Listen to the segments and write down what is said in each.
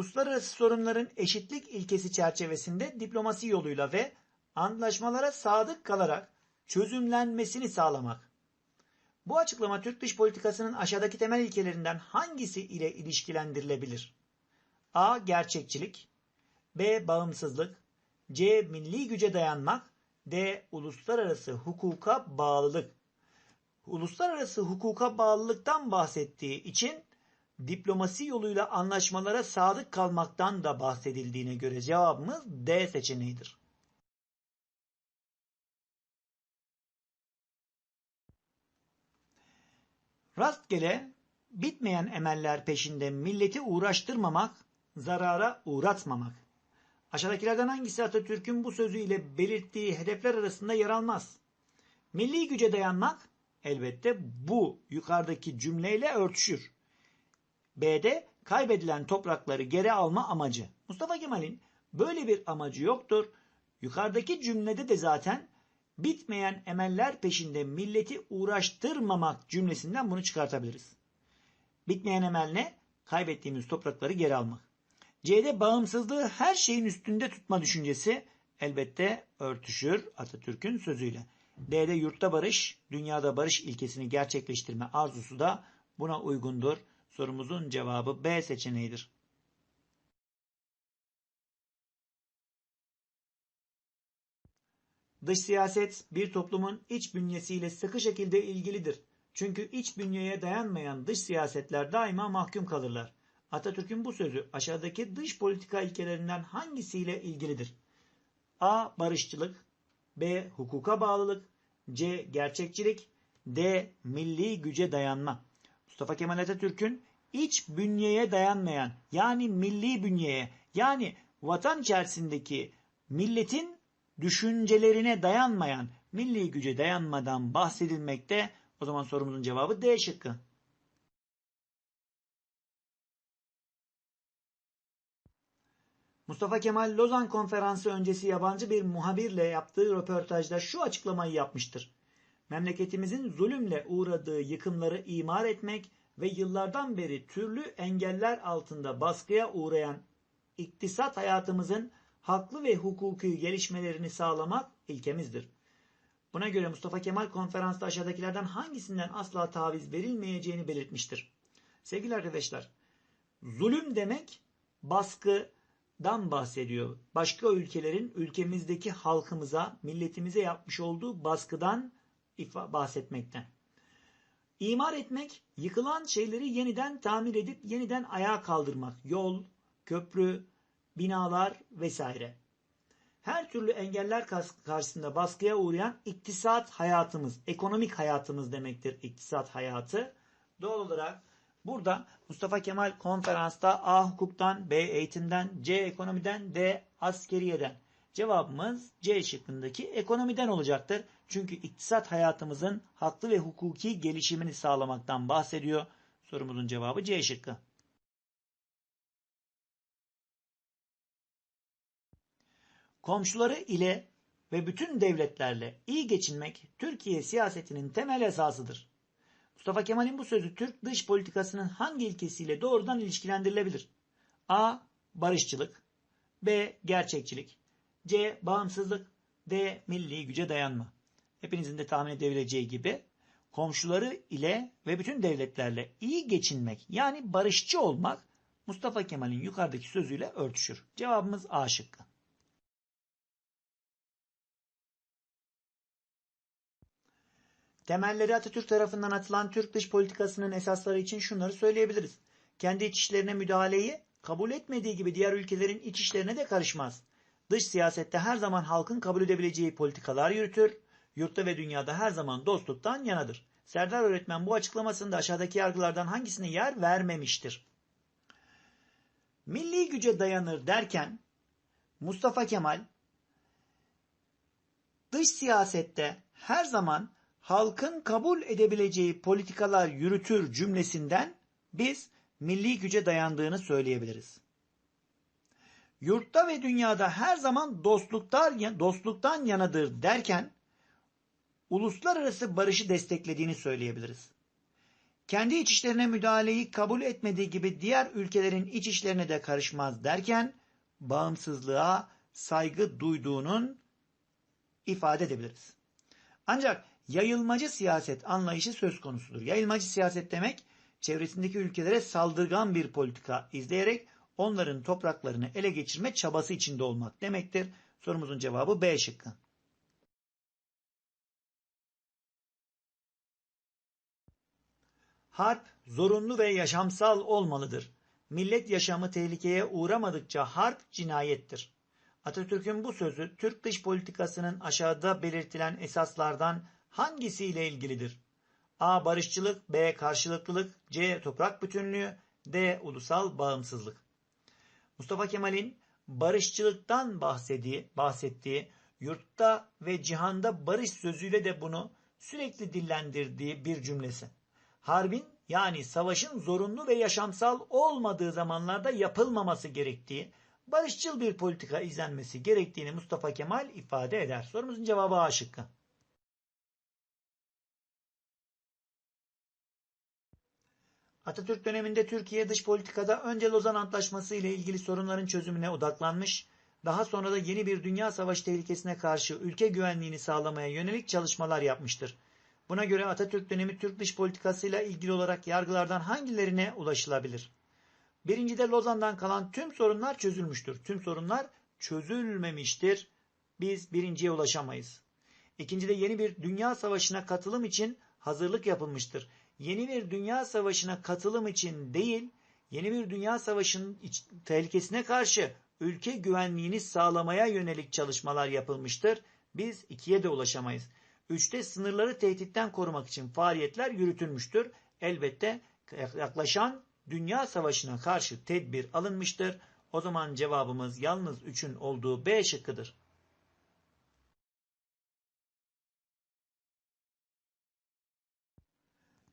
uluslararası sorunların eşitlik ilkesi çerçevesinde diplomasi yoluyla ve antlaşmalara sadık kalarak çözümlenmesini sağlamak. Bu açıklama Türk dış politikasının aşağıdaki temel ilkelerinden hangisi ile ilişkilendirilebilir? A. Gerçekçilik B. Bağımsızlık C. Milli güce dayanmak D. Uluslararası hukuka bağlılık Uluslararası hukuka bağlılıktan bahsettiği için diplomasi yoluyla anlaşmalara sadık kalmaktan da bahsedildiğine göre cevabımız D seçeneğidir. Rastgele bitmeyen emeller peşinde milleti uğraştırmamak, zarara uğratmamak. Aşağıdakilerden hangisi Atatürk'ün bu sözüyle belirttiği hedefler arasında yer almaz? Milli güce dayanmak elbette bu yukarıdaki cümleyle örtüşür. B'de kaybedilen toprakları geri alma amacı. Mustafa Kemal'in böyle bir amacı yoktur. Yukarıdaki cümlede de zaten bitmeyen emeller peşinde milleti uğraştırmamak cümlesinden bunu çıkartabiliriz. Bitmeyen emel ne? Kaybettiğimiz toprakları geri almak. C'de bağımsızlığı her şeyin üstünde tutma düşüncesi elbette örtüşür Atatürk'ün sözüyle. D'de yurtta barış, dünyada barış ilkesini gerçekleştirme arzusu da buna uygundur. Sorumuzun cevabı B seçeneğidir. Dış siyaset bir toplumun iç bünyesiyle sıkı şekilde ilgilidir. Çünkü iç bünyeye dayanmayan dış siyasetler daima mahkum kalırlar. Atatürk'ün bu sözü aşağıdaki dış politika ilkelerinden hangisiyle ilgilidir? A. Barışçılık B. Hukuka bağlılık C. Gerçekçilik D. Milli güce dayanma Mustafa Kemal Atatürk'ün iç bünyeye dayanmayan yani milli bünyeye yani vatan içerisindeki milletin düşüncelerine dayanmayan milli güce dayanmadan bahsedilmekte. O zaman sorumuzun cevabı D şıkkı. Mustafa Kemal Lozan Konferansı öncesi yabancı bir muhabirle yaptığı röportajda şu açıklamayı yapmıştır. Memleketimizin zulümle uğradığı yıkımları imar etmek ve yıllardan beri türlü engeller altında baskıya uğrayan iktisat hayatımızın haklı ve hukuki gelişmelerini sağlamak ilkemizdir. Buna göre Mustafa Kemal konferansta aşağıdakilerden hangisinden asla taviz verilmeyeceğini belirtmiştir. Sevgili arkadaşlar, zulüm demek baskıdan bahsediyor. Başka ülkelerin ülkemizdeki halkımıza, milletimize yapmış olduğu baskıdan bahsetmekten. İmar etmek, yıkılan şeyleri yeniden tamir edip yeniden ayağa kaldırmak. Yol, köprü, binalar vesaire. Her türlü engeller karşısında baskıya uğrayan iktisat hayatımız, ekonomik hayatımız demektir iktisat hayatı. Doğal olarak burada Mustafa Kemal konferansta A hukuktan, B eğitimden, C ekonomiden, D askeriyeden. Cevabımız C şıkkındaki ekonomiden olacaktır. Çünkü iktisat hayatımızın haklı ve hukuki gelişimini sağlamaktan bahsediyor. Sorumuzun cevabı C şıkkı. Komşuları ile ve bütün devletlerle iyi geçinmek Türkiye siyasetinin temel esasıdır. Mustafa Kemal'in bu sözü Türk dış politikasının hangi ilkesiyle doğrudan ilişkilendirilebilir? A. Barışçılık B. Gerçekçilik C. Bağımsızlık D. Milli güce dayanma. Hepinizin de tahmin edebileceği gibi komşuları ile ve bütün devletlerle iyi geçinmek yani barışçı olmak Mustafa Kemal'in yukarıdaki sözüyle örtüşür. Cevabımız A şıkkı. Temelleri Atatürk tarafından atılan Türk dış politikasının esasları için şunları söyleyebiliriz. Kendi iç işlerine müdahaleyi kabul etmediği gibi diğer ülkelerin iç işlerine de karışmaz. Dış siyasette her zaman halkın kabul edebileceği politikalar yürütür. Yurtta ve dünyada her zaman dostluktan yanadır. Serdar öğretmen bu açıklamasında aşağıdaki yargılardan hangisine yer vermemiştir? Milli güce dayanır derken Mustafa Kemal dış siyasette her zaman halkın kabul edebileceği politikalar yürütür cümlesinden biz milli güce dayandığını söyleyebiliriz. Yurtta ve dünyada her zaman dostluktan, dostluktan yanadır derken uluslararası barışı desteklediğini söyleyebiliriz. kendi iç işlerine müdahaleyi kabul etmediği gibi diğer ülkelerin iç işlerine de karışmaz derken bağımsızlığa saygı duyduğunun ifade edebiliriz. Ancak yayılmacı siyaset anlayışı söz konusudur. Yayılmacı siyaset demek çevresindeki ülkelere saldırgan bir politika izleyerek onların topraklarını ele geçirme çabası içinde olmak demektir. Sorumuzun cevabı B şıkkı. Harp zorunlu ve yaşamsal olmalıdır. Millet yaşamı tehlikeye uğramadıkça harp cinayettir. Atatürk'ün bu sözü Türk dış politikasının aşağıda belirtilen esaslardan hangisiyle ilgilidir? A. Barışçılık B. Karşılıklılık C. Toprak bütünlüğü D. Ulusal bağımsızlık Mustafa Kemal'in barışçılıktan bahsettiği, bahsettiği yurtta ve cihanda barış sözüyle de bunu sürekli dillendirdiği bir cümlesi. Harbin yani savaşın zorunlu ve yaşamsal olmadığı zamanlarda yapılmaması gerektiği, barışçıl bir politika izlenmesi gerektiğini Mustafa Kemal ifade eder. Sorumuzun cevabı A şıkkı. Atatürk döneminde Türkiye dış politikada önce Lozan Antlaşması ile ilgili sorunların çözümüne odaklanmış, daha sonra da yeni bir dünya savaşı tehlikesine karşı ülke güvenliğini sağlamaya yönelik çalışmalar yapmıştır. Buna göre Atatürk dönemi Türk dış politikasıyla ilgili olarak yargılardan hangilerine ulaşılabilir? Birincide Lozan'dan kalan tüm sorunlar çözülmüştür. Tüm sorunlar çözülmemiştir. Biz birinciye ulaşamayız. İkincide yeni bir dünya savaşına katılım için hazırlık yapılmıştır. Yeni bir dünya savaşına katılım için değil, yeni bir dünya savaşının tehlikesine karşı ülke güvenliğini sağlamaya yönelik çalışmalar yapılmıştır. Biz ikiye de ulaşamayız. Üçte sınırları tehditten korumak için faaliyetler yürütülmüştür. Elbette yaklaşan dünya savaşına karşı tedbir alınmıştır. O zaman cevabımız yalnız 3'ün olduğu B şıkkıdır.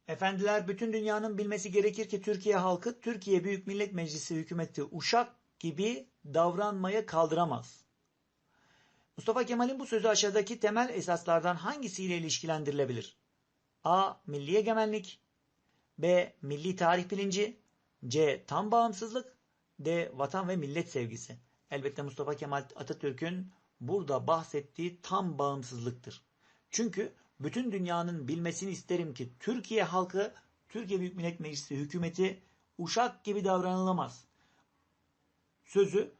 Efendiler bütün dünyanın bilmesi gerekir ki Türkiye halkı Türkiye Büyük Millet Meclisi hükümeti uşak gibi davranmaya kaldıramaz. Mustafa Kemal'in bu sözü aşağıdaki temel esaslardan hangisiyle ilişkilendirilebilir? A. Milli egemenlik B. Milli tarih bilinci C. Tam bağımsızlık D. Vatan ve millet sevgisi. Elbette Mustafa Kemal Atatürk'ün burada bahsettiği tam bağımsızlıktır. Çünkü bütün dünyanın bilmesini isterim ki Türkiye halkı, Türkiye Büyük Millet Meclisi hükümeti uşak gibi davranılamaz. Sözü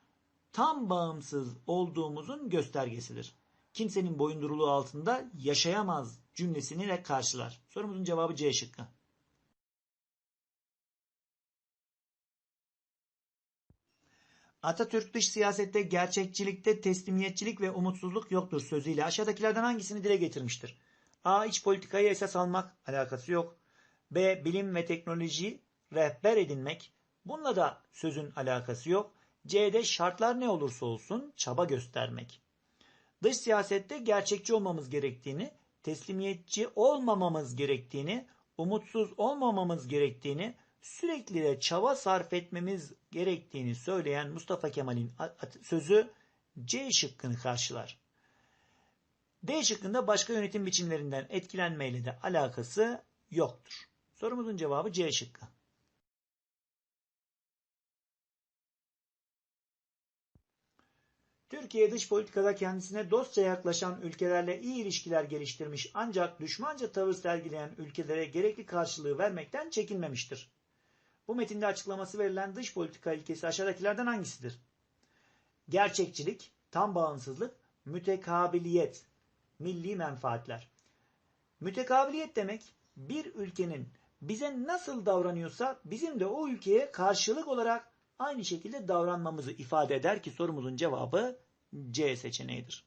tam bağımsız olduğumuzun göstergesidir. Kimsenin boyunduruluğu altında yaşayamaz cümlesini de karşılar. Sorumuzun cevabı C şıkkı. Atatürk dış siyasette gerçekçilikte teslimiyetçilik ve umutsuzluk yoktur sözüyle aşağıdakilerden hangisini dile getirmiştir? A. iç politikayı esas almak alakası yok. B. Bilim ve teknoloji rehber edinmek. Bununla da sözün alakası yok. C'de şartlar ne olursa olsun çaba göstermek. Dış siyasette gerçekçi olmamız gerektiğini, teslimiyetçi olmamamız gerektiğini, umutsuz olmamamız gerektiğini, sürekli de çaba sarf etmemiz gerektiğini söyleyen Mustafa Kemal'in sözü C şıkkını karşılar. D şıkkında başka yönetim biçimlerinden etkilenmeyle de alakası yoktur. Sorumuzun cevabı C şıkkı. Türkiye dış politikada kendisine dostça yaklaşan ülkelerle iyi ilişkiler geliştirmiş ancak düşmanca tavır sergileyen ülkelere gerekli karşılığı vermekten çekinmemiştir. Bu metinde açıklaması verilen dış politika ilkesi aşağıdakilerden hangisidir? Gerçekçilik, tam bağımsızlık, mütekabiliyet, milli menfaatler. Mütekabiliyet demek bir ülkenin bize nasıl davranıyorsa bizim de o ülkeye karşılık olarak aynı şekilde davranmamızı ifade eder ki sorumuzun cevabı C seçeneğidir.